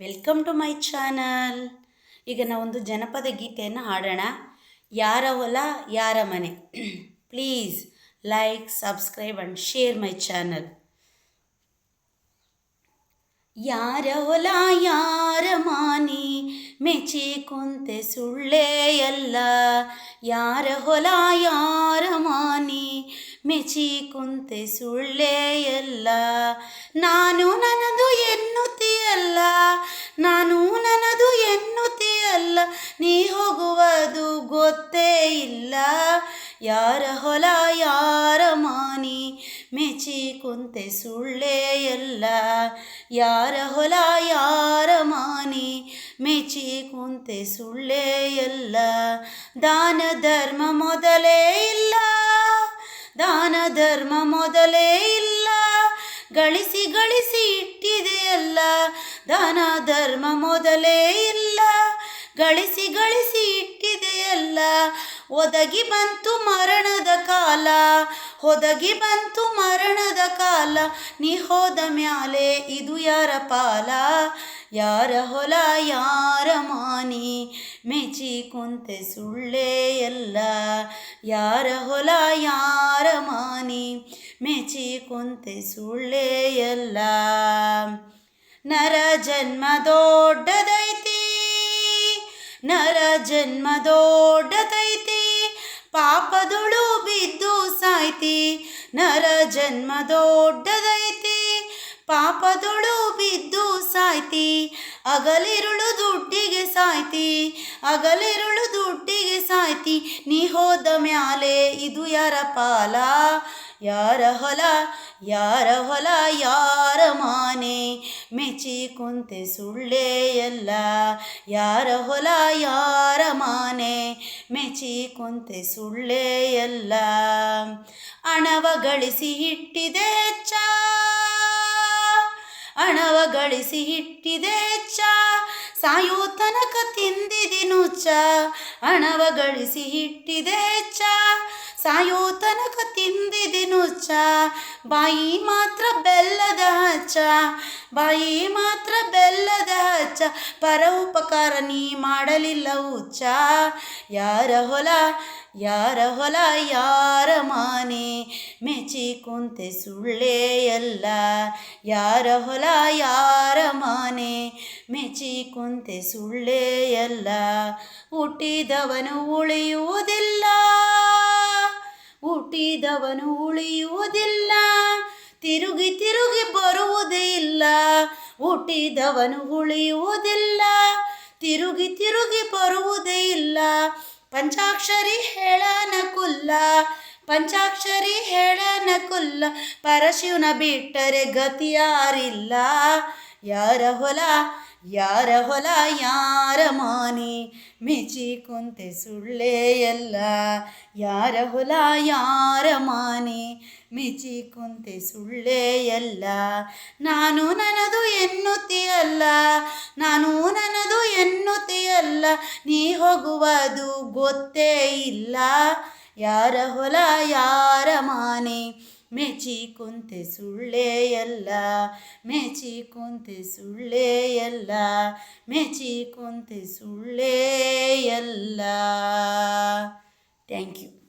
Welcome to my channel ಈಗ ನಾವೊಂದು ಜನಪದ ಗೀತೆಯನ್ನು ಹಾಡೋಣ. ಯಾರ ಹೊಲ, ಯಾರ ಮನೆ? Please like subscribe and share my channel ಯಾರ ಹೊಲ, ಯಾರ ಮಾನಿ? ಮೆಚ್ಚಿ ಕುಂತೆ ಸುಳ್ಳೇ ಅಲ್ಲ. ಯಾರ ಹೊಲ, ಯಾರ ಮಾನಿ? ಮೆಚ್ಚಿ ಕುಂತೆ ಸುಳ್ಳೇ ಅಲ್ಲ. ನಾನು ನನ್ನದು ಯಾರ ಹೊಲ ಯಾರ ಮಾನಿ, ಮೆಚ್ಚಿ ಕುಂತೆ ಸುಳ್ಳೇ ಎಲ್ಲ. ಯಾರ ಹೊಲ ಯಾರ ಮಾನಿ, ಮೆಚ್ಚಿ ಕುಂತೆ ಸುಳ್ಳೇ ಎಲ್ಲ. ದಾನ ಧರ್ಮ ಮೊದಲೇ ಇಲ್ಲ. ದಾನ ಧರ್ಮ ಮೊದಲೇ ಇಲ್ಲ. ಗಳಿಸಿ ಗಳಿಸಿ ಇಟ್ಟಿದೆಯಲ್ಲ ದಾನ ಧರ್ಮ ಮೊದಲೇ ಇಲ್ಲ. ಗಳಿಸಿ ಗಳಿಸಿ ಇಟ್ಟಿದೆಯಲ್ಲ ಒದಗಿ ಬಂತು ಮರಣದ ಕಾಲ, ಒದಗಿ ಬಂತು ಮರಣದ ಕಾಲ. ನೀ ಹೋದ ಮ್ಯಾಲೆ ಇದು ಯಾರ ಪಾಲ? ಯಾರ ಹೊಲ, ಯಾರ ಮಾನಿ? ಮೆಚಿ ಕುಂತೆ ಸುಳ್ಳೇ ಎಲ್ಲ. ಯಾರ ಹೊಲ, ಯಾರ ಮಾನಿ? ಮೆಚಿ ಕುಂತೆ ಸುಳ್ಳೇ ಎಲ್ಲ. ನರ ಜನ್ಮ ದೊಡ್ಡದೈತಿ, ನರ ಜನ್ಮ ದೊಡ್ಡದೈತಿ. ಪಾಪದೊಳು ಬಿದ್ದು ಸಾಯ್ತಿ, ನರ ಜನ್ಮ ದೊಡ್ಡದೈತಿ. ಪಾಪದೊಳು ಬಿದ್ದು ಸಾಯ್ತಿ, ಅಗಲಿರುಳು ದುಡ್ಡಿಗೆ ಸಾಯ್ತಿ, ಅಗಲಿರುಳು ದುಡ್ಡಿಗೆ ಸಾಯ್ತಿ. ನೀ ಹೋದ ಮ್ಯಾಲೆ ಇದು ಯಾರ ಪಾಲ? ಯಾರ ಹೊಲ? ಯಾರ ಹೊಲ? ಯಾರ ಮಾನೆ? ಮೆಚ್ಚಿ ಕುಂತೆ ಸುಳ್ಳೇ ಎಲ್ಲ. ಯಾರ ಹೊಲ? ಯಾರ ಮೆಚ್ಚಿ ಕುಂತೆ ಸುಳ್ಳೇ ಎಲ್ಲ. ಹಣವ ಗಳಿಸಿ ಇಟ್ಟಿದೆ ಚ. ಹಣವ ಗಳಿಸಿ ಇಟ್ಟಿದೆ ಚ. ಸಾಯೋ ತನಕ ತಿಂದಿದಿನು ಚಾ. ಹಣವ ಗಳಿಸಿ ಇಟ್ಟಿದೆ ಹೆಚ್ಚ ಸಾಯೋ ತನಕ ತಿಂದಿದೆನು ಚಾ. ಬಾಯಿ ಮಾತ್ರ ಬೆಲ್ಲದ ಹಚ್ಚ. ಬಾಯಿ ಮಾತ್ರ ಬೆಲ್ಲದ ಹಚ್ಚ. ಪರ ಉಪಕಾರ ನೀ ಮಾಡಲಿಲ್ಲ ಉಚ್ಚ ಯಾರ ಹೊಲ ಯಾರ ಹೊಲ, ಯಾರ ಮಾನೆ. ಮೆಚ್ಚಿ ಕುಂತೆ ಸುಳ್ಳೇ ಎಲ್ಲ. ಯಾರ ಹೊಲ, ಯಾರ ಮಾನೆ. ಮೆಚ್ಚಿ ಕುಂತೆ ಸುಳ್ಳೇ ಎಲ್ಲ. ಹುಟ್ಟಿದವನು ಉಳಿಯುವುದಿಲ್ಲ. ಹುಟ್ಟಿದವನು ಉಳಿಯುವುದಿಲ್ಲ. ತಿರುಗಿ ತಿರುಗಿ ಬರುವುದೇ ಇಲ್ಲ. ಹುಟ್ಟಿದವನು ಉಳಿಯುವುದಿಲ್ಲ. ತಿರುಗಿ ತಿರುಗಿ ಬರುವುದೇ ಇಲ್ಲ. ಪಂಚಾಕ್ಷರಿ ಹೇಳನ ಕುಲ್ಲ. ಪಂಚಾಕ್ಷರಿ ಹೇಳನ ಕುಲ್ಲ. ಪರಶಿವನ ಬಿಟ್ಟರೆ ಗತಿಯಾರಿಲ್ಲ ಯಾರ ಹೊಲ? ಯಾರ ಹೊಲ, ಯಾರ ಮಾನೆ? ಮೆಚಿ ಕುಂತೆ ಸುಳ್ಳೇ ಎಲ್ಲ. ಯಾರ ಹೊಲ, ಯಾರ ಮಾನೆ? ಮೆಚಿ ಕುಂತೆ ಸುಳ್ಳೇ ಎಲ್ಲ. ನಾನು ನನ್ನದು ಎನ್ನುತ್ತೀಯಲ್ಲ ನಾನು ನನ್ನದು ಎನ್ನುತ್ತೀಯಲ್ಲ ನೀ ಹೋಗುವುದು ಗೊತ್ತೇ ಇಲ್ಲ. ಯಾರ ಹೊಲ, ಯಾರ ಮಾನೆ? ಮೆಚ್ಚಿ ಕುಂತೆ ಸುಳ್ಳೇ ಎಲ್ಲ ಮೆಚ್ಚಿ ಕುಂತೆ ಸುಳ್ಳೇ ಎಲ್ಲ ಮೆಚ್ಚಿ ಕುಂತೆ ಸುಳ್ಳೇ ಎಲ್ಲ. Thank you